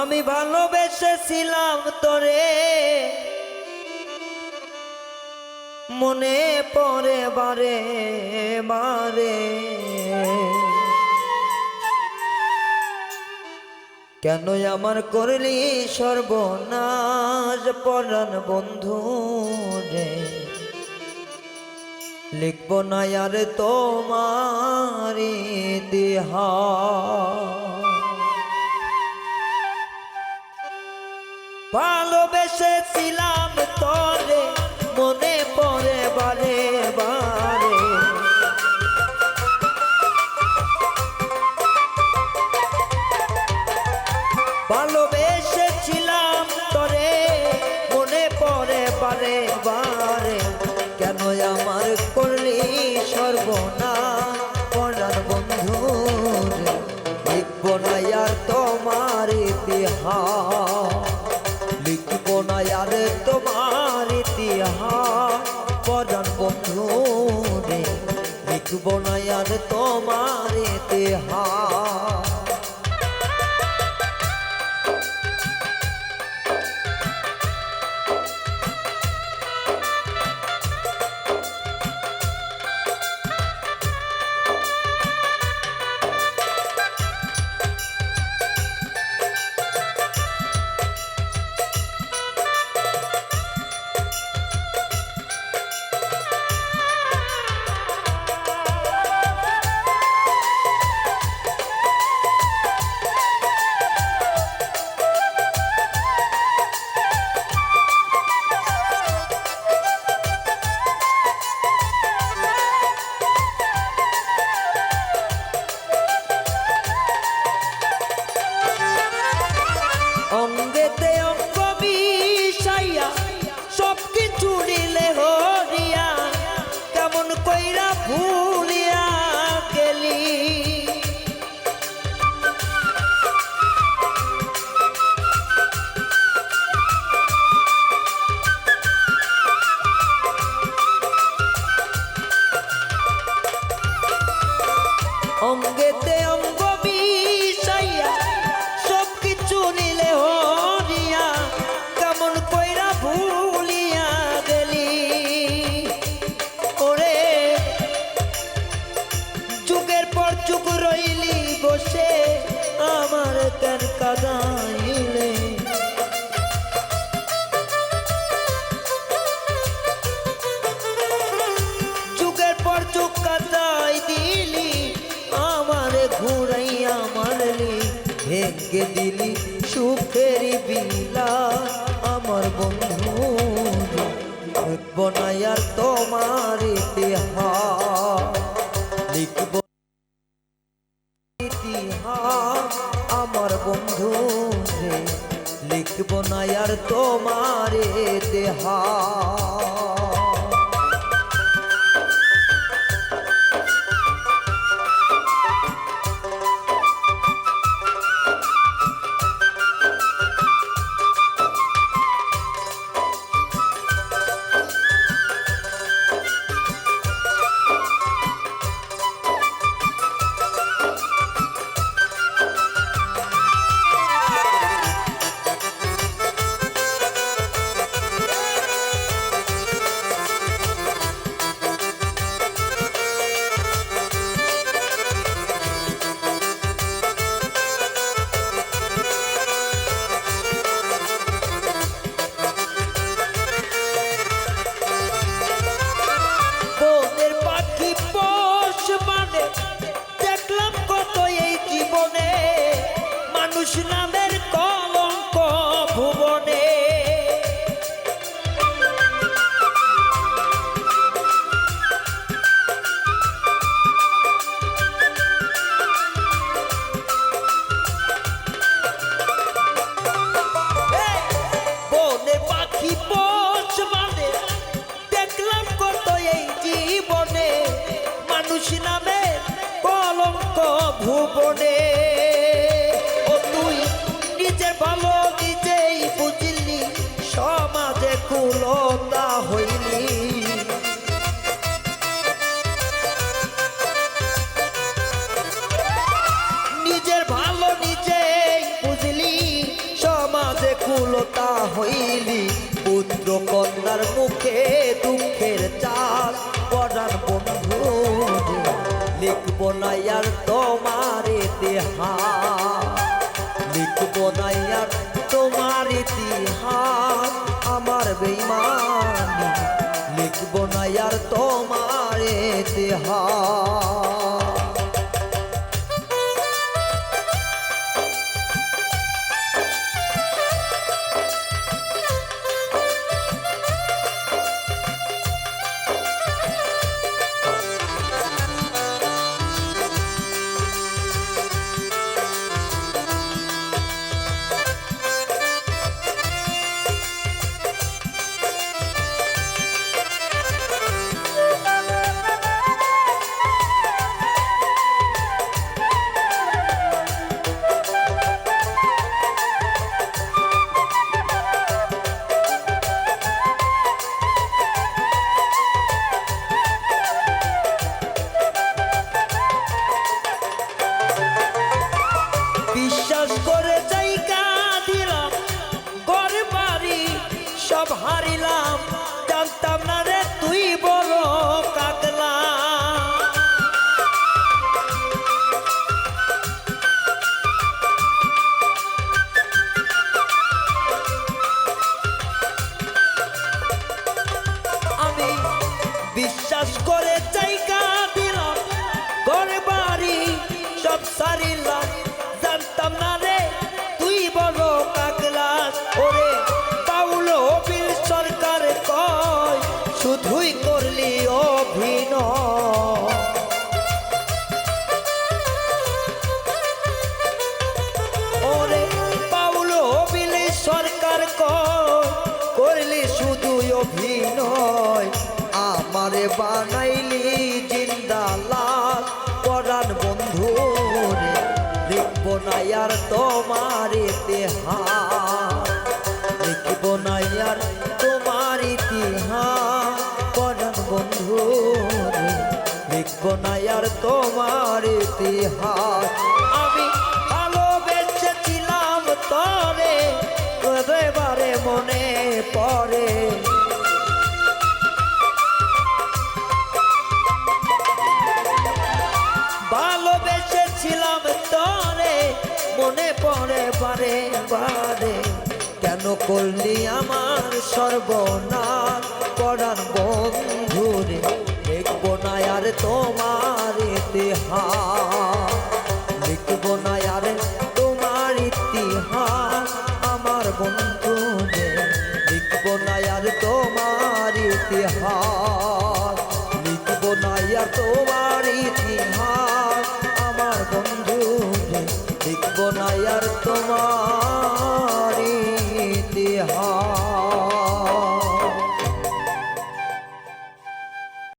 আমি ভালোবেসেছিলাম তোরে। মনে পড়ে বারে বারে। কেন আমার করলি সর্বনাশ পরাণ বন্ধু রে। লিখব না আর তোমার ইতিহাস। ভালোবেসেছিলাম তরে মনে পড়ে বারে বারে ভালোবেসেছিলাম না আর তোমার ভেঙ্গে দিলি সুখের বিলা। আমার বন্ধু, লিখব না আর তোমার ইতিহাস। লিখব ইতিহাস। আমার বন্ধু লিখব না আর তোমার ইতিহাস। নামে কলঙ্ক ভুবনে। ও তুই নিজে ভালো নিজেই বুঝলি, সমাজে কুলতা হইলি। নিজের ভালো নিজেই বুঝলি, সমাজে কুলতা হইলি। পুত্র কন্যার মুখে দুঃখের চাষ পরার বন্ধু। লিখব না আর তোমার ইতিহাস। লিখব না আর তোমার ইতিহাস, আমার বেইমানি লিখব না আর তোমার ইতিহাস। অভিনয়। আমারে বানাইলি জিন্দা লাল পরাণ বন্ধু রে, লিখব না আর তোমার ইতিহাস। লিখব না আর তোমার ইতিহাস। পরাণ বন্ধু রে, লিখব না আর তোমার ইতিহাস। পরে পারে পারে কেন করলি আমার সর্বনাশ পড়ার বন্ধু রে? দেখব না আর তোমার ইতিহাস। দেখব না আর তোমার ইতিহাস, আমার বন্ধুরে দেখব না আর তোমার ইতিহাস।